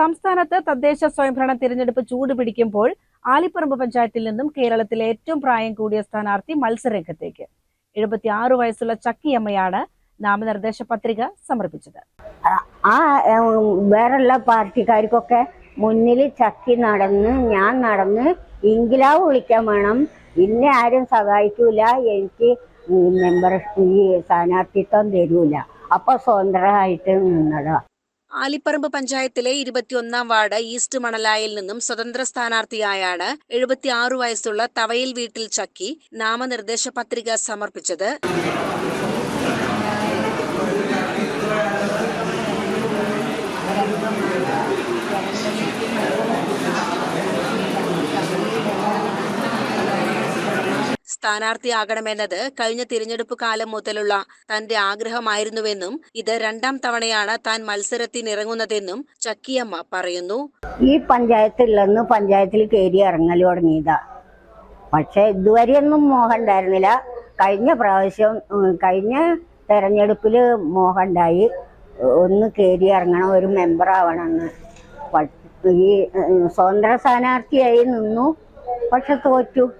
സംസ്ഥാനത്ത് തദ്ദേശ സ്വയംഭരണ തിരഞ്ഞെടുപ്പ് ചൂട് പിടിക്കുമ്പോൾ ആലിപ്പറമ്പ് പഞ്ചായത്തിൽ നിന്നും കേരളത്തിലെ ഏറ്റവും പ്രായം കൂടിയ സ്ഥാനാർത്ഥി മത്സരരംഗത്തേക്ക്. എഴുപത്തിയാറ് വയസ്സുള്ള ചക്കിയമ്മയാണ് നാമനിർദ്ദേശ പത്രിക സമർപ്പിച്ചത്. ആ വേറെയുള്ള പാർട്ടിക്കാർക്കൊക്കെ മുന്നിൽ ചക്കി നടന്ന് ഞാൻ നടന്ന് ഇംഗ്ലാവ് വിളിക്കാൻ വേണം. ഇന്നെ ആരും സഹായിക്കൂല. എനിക്ക് മെമ്പർ ഈ സ്ഥാനാർത്ഥിത്വം തരൂല. അപ്പൊ സ്വതന്ത്രമായിട്ട് നിന്നതാ. ആലിപ്പറമ്പ് പഞ്ചായത്തിലെ ഇരുപത്തിയൊന്നാം വാർഡ് ഈസ്റ്റ് മണലായിൽ നിന്നും സ്വതന്ത്ര സ്ഥാനാർത്ഥിയായാണ് എഴുപത്തിയാറ് വയസ്സുള്ള തവയിൽ വീട്ടിൽ ചക്കി നാമനിർദ്ദേശ പത്രിക സമർപ്പിച്ചത്. സ്ഥാനാർത്ഥിയാകണമെന്നത് കഴിഞ്ഞ തിരഞ്ഞെടുപ്പ് കാലം മുതലുള്ള തന്റെ ആഗ്രഹമായിരുന്നുവെന്നും ഇത് രണ്ടാം തവണയാണ് താൻ മത്സരത്തിനിറങ്ങുന്നതെന്നും ചക്കിയമ്മ പറയുന്നു. ഈ പഞ്ചായത്തിലെന്ന് പഞ്ചായത്തിൽ കയറി ഇറങ്ങൽ തുടങ്ങിയതാ. പക്ഷെ ഇതുവരെയൊന്നും മോഹം ഉണ്ടായിരുന്നില്ല. കഴിഞ്ഞ പ്രാവശ്യം കഴിഞ്ഞ തെരഞ്ഞെടുപ്പിൽ മോഹം ഉണ്ടായി. ഒന്ന് കയറി ഇറങ്ങണം ഒരു മെമ്പർ ആവണമെന്ന്. ഈ സ്വതന്ത്ര സ്ഥാനാർത്ഥിയായി നിന്നു. പക്ഷെ തോറ്റു.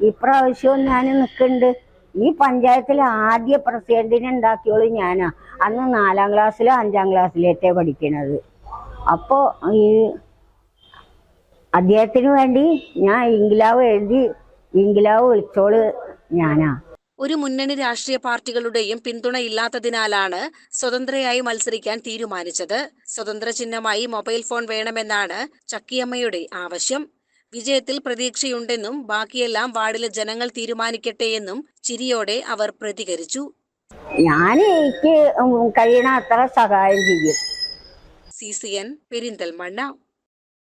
ഇപ്രാവശ്യവും ഞാൻ നിൽക്കുന്നുണ്ട് ഈ പഞ്ചായത്തിൽ ആദ്യ പ്രസിഡന്റിനെ ഉണ്ടാക്കിയോളൂ ഞാനാ. അന്ന് നാലാം ക്ലാസ്സിലോ അഞ്ചാം ക്ലാസ്സിലേറ്റേ പഠിക്കണത്. അപ്പോ ഈ അദ്ദേഹത്തിന് വേണ്ടി ഞാൻ ഇംഗ്ലാവ് എഴുതി ഇംഗ്ലാവ് വിളിച്ചോൾ ഞാനാ. ഒരു മുന്നണി രാഷ്ട്രീയ പാർട്ടികളുടെയും പിന്തുണയില്ലാത്തതിനാലാണ് സ്വതന്ത്രയായി മത്സരിക്കാൻ തീരുമാനിച്ചത്. സ്വതന്ത്ര ചിഹ്നമായി മൊബൈൽ ഫോൺ വേണമെന്നാണ് ചക്കിയമ്മയുടെ ആവശ്യം. വിജയത്തിൽ പ്രതീക്ഷയുണ്ടെന്നും ബാക്കിയെല്ലാം വാർഡിലെ ജനങ്ങൾ തീരുമാനിക്കട്ടെ എന്നും ചിരിയോടെ അവർ പ്രതികരിച്ചു. ഞാൻ എനിക്ക് കഴിയണ അത്ര സഹായം ചെയ്യും. C C N Perinthalmanna.